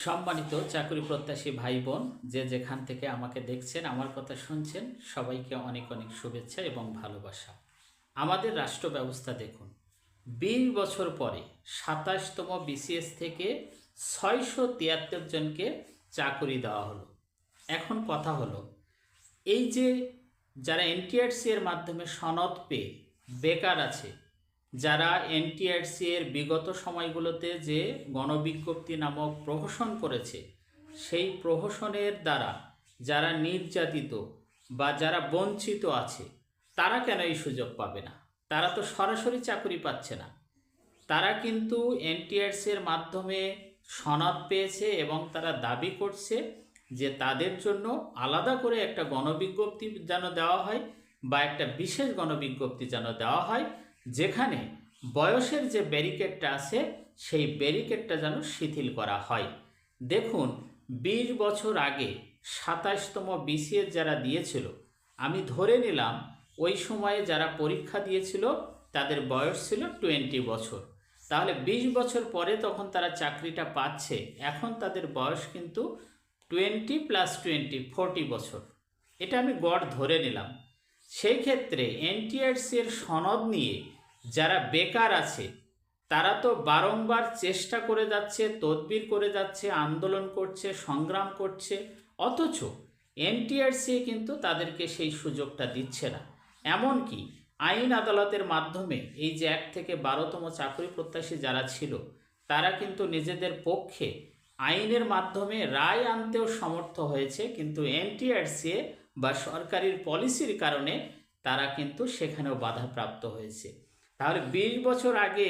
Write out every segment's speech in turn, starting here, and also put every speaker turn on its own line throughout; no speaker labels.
সম্মানিত চাকরি প্রত্যাশী ভাই বোন যে যেখান থেকে আমাকে দেখছেন, আমার কথা শুনছেন, সবাইকে অনেক অনেক শুভেচ্ছা এবং ভালোবাসা। আমাদের রাষ্ট্র ব্যবস্থা দেখুন, বিশ বছর পরে সাতাশতম বিসিএস থেকে ছয়শো তিয়াত্তর জনকে চাকরি দেওয়া হলো। এখন কথা হলো, এই যে যারা এনটিআরসি এর মাধ্যমে সনদ পেয়ে বেকার আছে যারা এনটিআরসি এর বিগত সময়গুলোতে যে গণবিজ্ঞপ্তি নামক প্রহসন করেছে, সেই প্রহসনের দ্বারা যারা নির্যাতিত বা যারা বঞ্চিত আছে, তারা কেন এই সুযোগ পাবে না? তারা তো সরাসরি চাকরি পাচ্ছে না। তারা কিন্তু এনটিআরসি এর মাধ্যমে সনদ পেয়েছে এবং তারা দাবি করছে যে তাদের জন্য আলাদা করে একটা গণবিজ্ঞপ্তি যেন দেওয়া হয় বা একটা বিশেষ গণবিজ্ঞপ্তি যেন দেওয়া হয় যেখানে বয়সের যে ব্যারিকেডটা আছে, সেই ব্যারিকেডটা যেন শিথিল করা হয়। দেখুন, বিশ বছর আগে সাতাশতম বিসিএস যারা দিয়েছিল, আমি ধরে নিলাম ওই সময়ে যারা পরীক্ষা দিয়েছিল, তাদের বয়স ছিল টোয়েন্টি বছর। তাহলে বিশ বছর পরে তখন তারা চাকরিটা পাচ্ছে, এখন তাদের বয়স কিন্তু টোয়েন্টি প্লাস টোয়েন্টি, ফোরটি বছর। এটা আমি গড় ধরে নিলাম। সেই ক্ষেত্রে এনটিআরসি এর সনদ নিয়ে যারা বেকার আছে, তারা তো বারংবার চেষ্টা করে যাচ্ছে, তদবির করে যাচ্ছে, আন্দোলন করছে, সংগ্রাম করছে, অথচ এনটিআরসি কিন্তু তাদেরকে সেই সুযোগটা দিচ্ছে না। এমনকি আইন আদালতের মাধ্যমে এই যে এক থেকে বারোতম চাকরি প্রত্যাশী যারা ছিল, তারা কিন্তু নিজেদের পক্ষে আইনের মাধ্যমে রায় আনতেও সমর্থ হয়েছে, কিন্তু এনটিআরসি বা সরকারের পলিসির কারণে তারা কিন্তু সেখানেও বাধাপ্রাপ্ত হয়েছে। তাহলে বিশ বছর আগে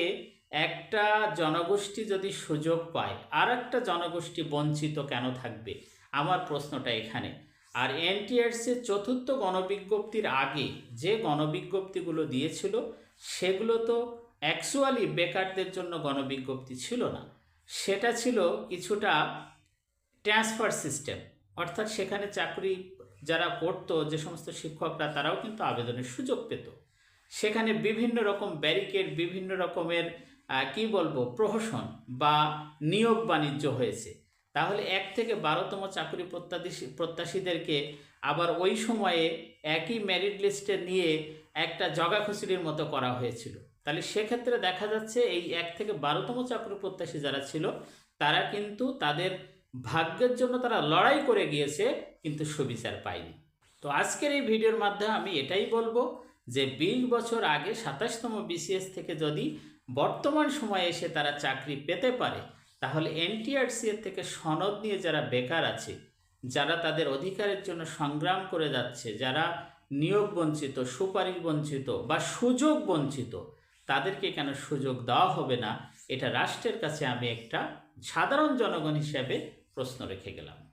একটা জনগোষ্ঠী যদি সুযোগ পায় আর একটা জনগোষ্ঠী বঞ্চিত কেন থাকবে? আমার প্রশ্নটা এখানে। আর এনটিআরসির চতুর্থ গণবিজ্ঞপ্তির আগে যে গণবিজ্ঞপ্তিগুলো দিয়েছিল, সেগুলো তো অ্যাকচুয়ালি বেকারদের জন্য গণবিজ্ঞপ্তি ছিল না। সেটা ছিল কিছুটা ট্রান্সফার সিস্টেম অর্থাৎ সেখানে চাকরি যারা করতো যে সমস্ত শিক্ষকরা, তারাও কিন্তু আবেদনের সুযোগ পেত। সেখানে বিভিন্ন রকম ব্যারিকেড বিভিন্ন রকমের কি বলব, প্রহসন বা নিয়োগ বাণিজ্য হয়েছে। তাহলে এক থেকে বারোতম চাকরি প্রত্যাশী প্রত্যাশীদেরকে আবার ওই সময়ে একই মেরিট লিস্টে নিয়ে একটা জগা খুচুরির মতো করা হয়েছিল। তাহলে সেক্ষেত্রে দেখা যাচ্ছে, এই এক থেকে বারোতম চাকরি প্রত্যাশী যারা ছিল, তারা কিন্তু তাদের ভাগ্যের জন্য তারা লড়াই করে গিয়েছে, কিন্তু সুবিচার পায়নি। তো আজকের এই ভিডিওর মাধ্যমে আমি এটাই বলব যে, বিশ বছর আগে সাতাশতম বিসিএস থেকে যদি বর্তমান সময়ে এসে তারা চাকরি পেতে পারে, তাহলে এনটিআরসি এর থেকে সনদ নিয়ে যারা বেকার আছে, যারা তাদের অধিকারের জন্য সংগ্রাম করে যাচ্ছে, যারা নিয়োগ বঞ্চিত, সুপারিশ বঞ্চিত বা সুযোগ বঞ্চিত, তাদেরকে কেন সুযোগ দেওয়া হবে না? এটা রাষ্ট্রের কাছে আমি একটা সাধারণ জনগণ হিসেবে প্রশ্ন রেখে গেলাম।